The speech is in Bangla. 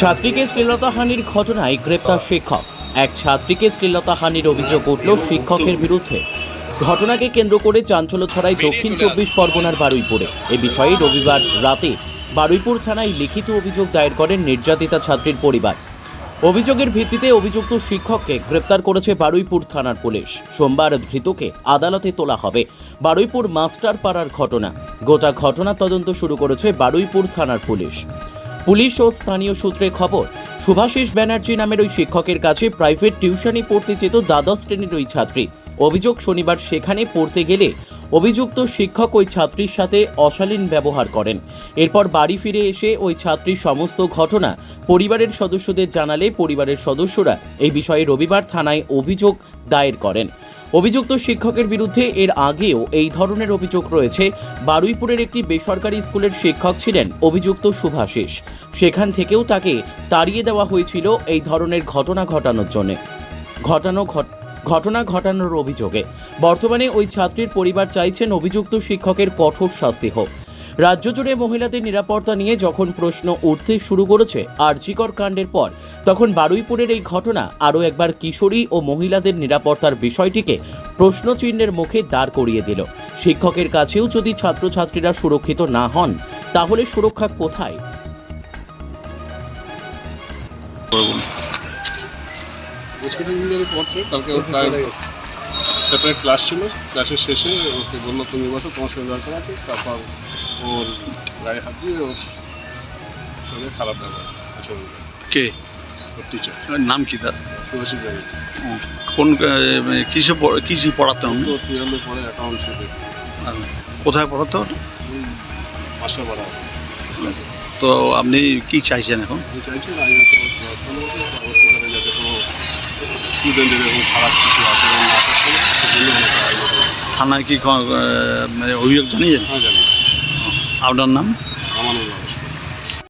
ছাত্রীকে শ্লীলতাহানির ঘটনায় গ্রেপ্তার শিক্ষক। এক ছাত্রীকে শ্লীলতাহানির অভিযোগ উঠল শিক্ষকের বিরুদ্ধে। ঘটনাকে কেন্দ্র করে চাঞ্চল্য ছড়ায় দক্ষিণ চব্বিশ পরগনার বারুইপুরে। এ বিষয়ে রবিবার রাতে বারুইপুর থানায় লিখিত অভিযোগ দায়ের করেন নির্যাতিতা ছাত্রীর পরিবার। অভিযোগের ভিত্তিতে অভিযুক্ত শিক্ষককে গ্রেপ্তার করেছে বারুইপুর থানার পুলিশ। সোমবার ধৃতকে আদালতে তোলা হবে বারুইপুর মাস্টার পাড়ার ঘটনা। গোটা ঘটনা তদন্ত শুরু করেছে বারুইপুর থানার পুলিশ। পুলিশ ও স্থানীয় সূত্রে খবর সুভাষিস ব্যানার্জি নামের ওই শিক্ষকের কাছে প্রাইভেট টিউশনি পড়তে যেত দ্বাদশ শ্রেণির ওই ছাত্রী। অভিযোগ শনিবার সেখানে পড়তে গেলে অভিযুক্ত শিক্ষক ওই ছাত্রীর সাথে অশালীন ব্যবহার করেন। এরপর বাড়ি ফিরে এসে ওই ছাত্রীর সমস্ত ঘটনা পরিবারের সদস্যদের জানালে পরিবারের সদস্যরা এই বিষয়ে রবিবার থানায় অভিযোগ দায়ের করেন। অভিযুক্ত শিক্ষকের বিরুদ্ধে এর আগেও এই ধরনের অভিযোগ রয়েছে। বারুইপুরের একটি বেসরকারি স্কুলের শিক্ষক ছিলেন অভিযুক্ত শুভাশিস সেখান থেকেও তাকে তাড়িয়ে দেওয়া হয়েছিল এই ধরনের ঘটনা ঘটানোর জন্য। ঘটানো ঘট- ঘটনা ঘটানোর অভিযোগে। বর্তমানে ওই ছাত্রীর পরিবার চাইছেন অভিযুক্ত শিক্ষকের কঠোর শাস্তি হোক। রাজ্য জুড়ে মহিলাদের নিরাপত্তা নিয়ে যখন প্রশ্ন উঠতে শুরু করেছে আর্জিকর কাণ্ডের পর, তখন বারুইপুরের এই ঘটনা আরও একবার কিশোরী ও মহিলাদের নিরাপত্তার বিষয়টিকে প্রশ্নচিহ্নের মুখে দাঁড় করিয়ে দিল। শিক্ষকের কাছেও যদি ছাত্রছাত্রীরা সুরক্ষিত না হন, তাহলে সুরক্ষা কোথায়? সেপারেট ক্লাস ছিল। ক্লাসের শেষে ওকে বলল, তুমি বসো, তোমার সঙ্গে দরকার আছে তারপর ওর গায়ে হাত দিয়ে ওর সঙ্গে খারাপ ব্যবহার আচরণ করে। কে? ওর টিচার নাম কি তার? কোন কিসে পড়- কিসে পড়াতেন? তো টুয়েলভে পরে অ্যাকাউন্ট আর কোথায় পড়াতো মাস্টার পড়া তো আপনি কি চাইছেন এখন? এরকম খারাপ কিছু আচরণ না থানায় কি মানে অভিযোগ জানিয়েছেন? হ্যাঁ আপনার নাম? আমানুল্লাহ